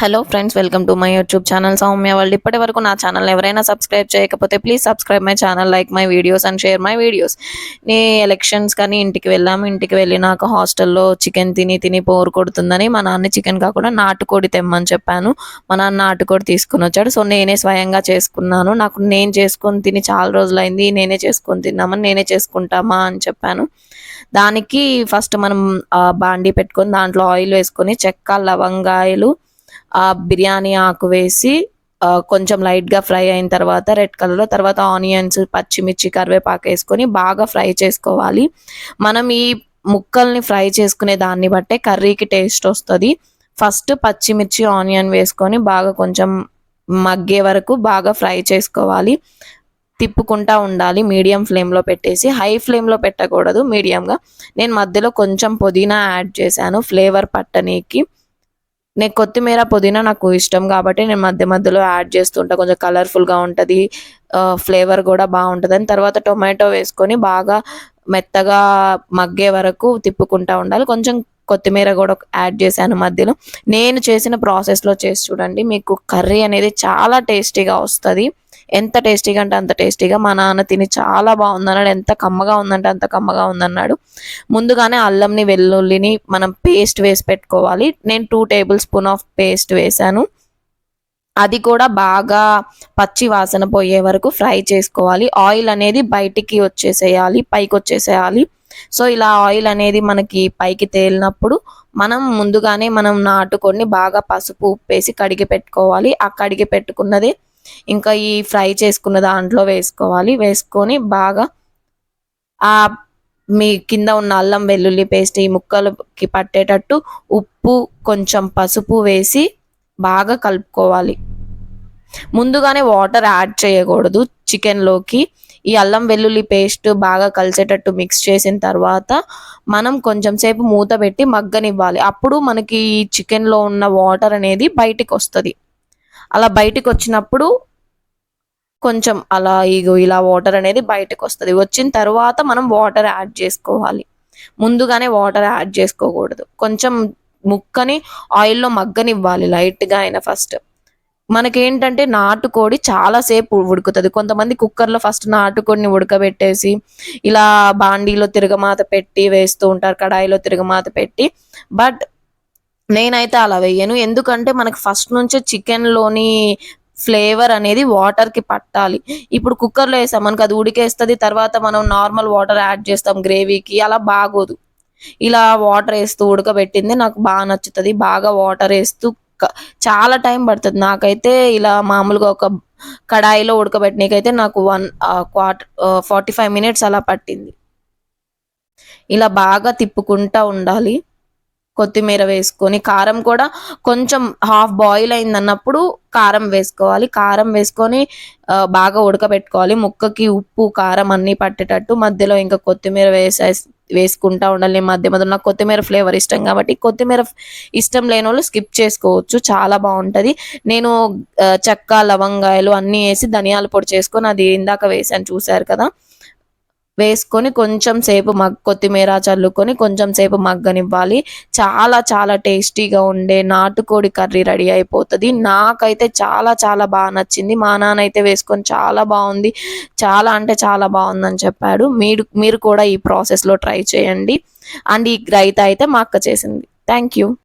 Hello friends welcome to my YouTube channel. Soumya వాళ్ళు ఇప్పటి వరకు నా ఛానల్ ఎవరైనా సబ్స్క్రైబ్ చేయకపోతే please subscribe my channel like my videos and share my videos నే ఎలక్షన్స్ కానీ ఇంటికి వెళ్ళాము ఇంటికి వెళ్ళి నాకు హాస్టల్లో చికెన్ తిని తిని పోరు కొడుతుందని మా నాన్న చికెన్ కాకుండా నాటుకోడి తెమ్మని చెప్పాను. మా నాన్న నాటుకోడి తీసుకుని వచ్చాడు. సో నేనే స్వయంగా చేసుకున్నాను. నాకు నేను చేసుకొని తిని చాలా రోజులైంది. నేనే చేసుకొని తిన్నామని నేనే చేసుకుంటామా అని చెప్పాను. దానికి ఫస్ట్ మనం బాండీ పెట్టుకొని దాంట్లో ఆయిల్ వేసుకొని చెక్క లవంగాయలు ఆ బిర్యానీ ఆకు వేసి కొంచెం లైట్గా ఫ్రై అయిన తర్వాత రెడ్ కలర్లో తర్వాత ఆనియన్స్ పచ్చిమిర్చి కరివేపాకు వేసుకొని బాగా ఫ్రై చేసుకోవాలి. మనం ఈ ముక్కల్ని ఫ్రై చేసుకునే దాన్ని బట్టే కర్రీకి టేస్ట్ వస్తుంది. ఫస్ట్ పచ్చిమిర్చి ఆనియన్ వేసుకొని బాగా కొంచెం మగ్గే వరకు బాగా ఫ్రై చేసుకోవాలి. తిప్పుకుంటా ఉండాలి. మీడియం ఫ్లేమ్లో పెట్టేసి హై ఫ్లేమ్లో పెట్టకూడదు మీడియంగా నేను మధ్యలో కొంచెం పుదీనా యాడ్ చేశాను ఫ్లేవర్ పట్టనీకి. నేను కొత్తిమీర పుదీనా నాకు ఇష్టం కాబట్టి నేను మధ్య మధ్యలో యాడ్ చేస్తుంటా. కొంచెం కలర్ఫుల్గా ఉంటుంది. ఫ్లేవర్ కూడా బాగుంటుంది. అని తర్వాత టొమాటో వేసుకొని బాగా మెత్తగా మగ్గే వరకు తిప్పుకుంటా ఉండాలి. కొంచెం కొత్తిమీర కూడా యాడ్ చేశాను మధ్యలో. నేను చేసిన ప్రాసెస్లో చేసి చూడండి. మీకు కర్రీ అనేది చాలా టేస్టీగా వస్తుంది. ఎంత టేస్టీగా అంటే అంత టేస్టీగా మా నాన్న తిని చాలా బాగుందన్నాడు. ఎంత కమ్మగా ఉందంటే అంత కమ్మగా ఉందన్నాడు. ముందుగానే అల్లంని వెల్లుల్లిని మనం పేస్ట్ వేసి పెట్టుకోవాలి. నేను two tablespoon of paste వేసాను అది కూడా బాగా పచ్చి వాసన పోయే వరకు ఫ్రై చేసుకోవాలి. ఆయిల్ అనేది బయటికి వచ్చేసేయాలి పైకి వచ్చేసేయాలి. సో ఇలా ఆయిల్ అనేది మనకి పైకి తేలినప్పుడు మనం ముందుగానే మనం నాటుకొని బాగా పసుపు ఉప్పేసి కడిగి పెట్టుకోవాలి. ఆ కడిగి పెట్టుకున్నది ఇంకా ఈ ఫ్రై చేసుకున్న దాంట్లో వేసుకోవాలి. వేసుకొని బాగా ఆ మీ కింద ఉన్న అల్లం వెల్లుల్లి పేస్ట్ ఈ ముక్కలకి పట్టేటట్టు ఉప్పు కొంచెం పసుపు వేసి బాగా కలుపుకోవాలి. ముందుగానే వాటర్ యాడ్ చేయకూడదు. చికెన్లోకి ఈ అల్లం వెల్లుల్లి పేస్ట్ బాగా కలిసేటట్టు మిక్స్ చేసిన తర్వాత మనం కొంచెం సేపు మూత పెట్టి మగ్గనివ్వాలి. అప్పుడు మనకి ఈ చికెన్లో ఉన్న వాటర్ అనేది బయటికి వస్తుంది. అలా బయటికి వచ్చినప్పుడు కొంచెం అలా ఇగో ఇలా వాటర్ అనేది బయటకు వస్తుంది. వచ్చిన తర్వాత మనం వాటర్ యాడ్ చేసుకోవాలి. ముందుగానే వాటర్ యాడ్ చేసుకోకూడదు. కొంచెం ముక్కని ఆయిల్లో మగ్గనివ్వాలి లైట్గా అయినా ఫస్ట్. మనకేంటంటే నాటుకోడి చాలాసేపు ఉడుకుతుంది. కొంతమంది కుక్కర్లో ఫస్ట్ నాటుకోడిని ఉడకబెట్టేసి ఇలా బాండీలో తిరగమాత పెట్టి వేస్తూ ఉంటారు కడాయిలో తిరగమాత పెట్టి. బట్ నేనైతే అలా వేయను ఎందుకంటే మనకు ఫస్ట్ నుంచే చికెన్లోని ఫ్లేవర్ అనేది వాటర్కి పట్టాలి. ఇప్పుడు కుక్కర్లో వేసాం మనకి అది ఉడికేస్తుంది తర్వాత మనం నార్మల్ వాటర్ యాడ్ చేస్తాం గ్రేవీకి అలా బాగోదు. ఇలా వాటర్ వేస్తూ ఉడకబెట్టింది నాకు బాగా నచ్చుతుంది. బాగా వాటర్ వేస్తూ చాలా టైం పడుతుంది. నాకైతే ఇలా మామూలుగా ఒక కడాయిలో ఉడకబెట్టినకైతే నాకు one quarter forty five minutes అలా పట్టింది. ఇలా బాగా తిప్పుకుంటా ఉండాలి. కొత్తిమీర వేసుకొని కారం కూడా కొంచెం హాఫ్ బాయిల్ అయింది అన్నప్పుడు కారం వేసుకోవాలి. కారం వేసుకొని బాగా ఉడకబెట్టుకోవాలి. ముక్కకి ఉప్పు కారం అన్నీ పట్టేటట్టు మధ్యలో ఇంకా కొత్తిమీర వేసే వేసుకుంటా ఉండాలి. మధ్య మధ్య నాకు కొత్తిమీర ఫ్లేవర్ ఇష్టం కాబట్టి కొత్తిమీర ఇష్టం లేని వాళ్ళు స్కిప్ చేసుకోవచ్చు. చాలా బాగుంటుంది. నేను చెక్క లవంగాయలు అన్నీ వేసి ధనియాల పొడి చేసుకొని అది ఇందాక వేసాను చూసారు కదా. వేసుకొని కొంచెం సేపు మగ్ కొత్తిమీర చల్లుకొని కొంచెం సేపు మగ్గనివ్వాలి. చాలా చాలా టేస్టీగా ఉండే నాటుకోడి కర్రీ రెడీ అయిపోతుంది. నాకైతే చాలా చాలా బాగా నచ్చింది. మా నాన్న అయితే వేసుకొని చాలా బాగుంది. చాలా అంటే చాలా బాగుందని చెప్పాడు. మీరు మీరు కూడా ఈ ప్రాసెస్లో ట్రై చేయండి. అండ్ ఈ రైతా అయితే మా అక్క చేసింది. Thank you.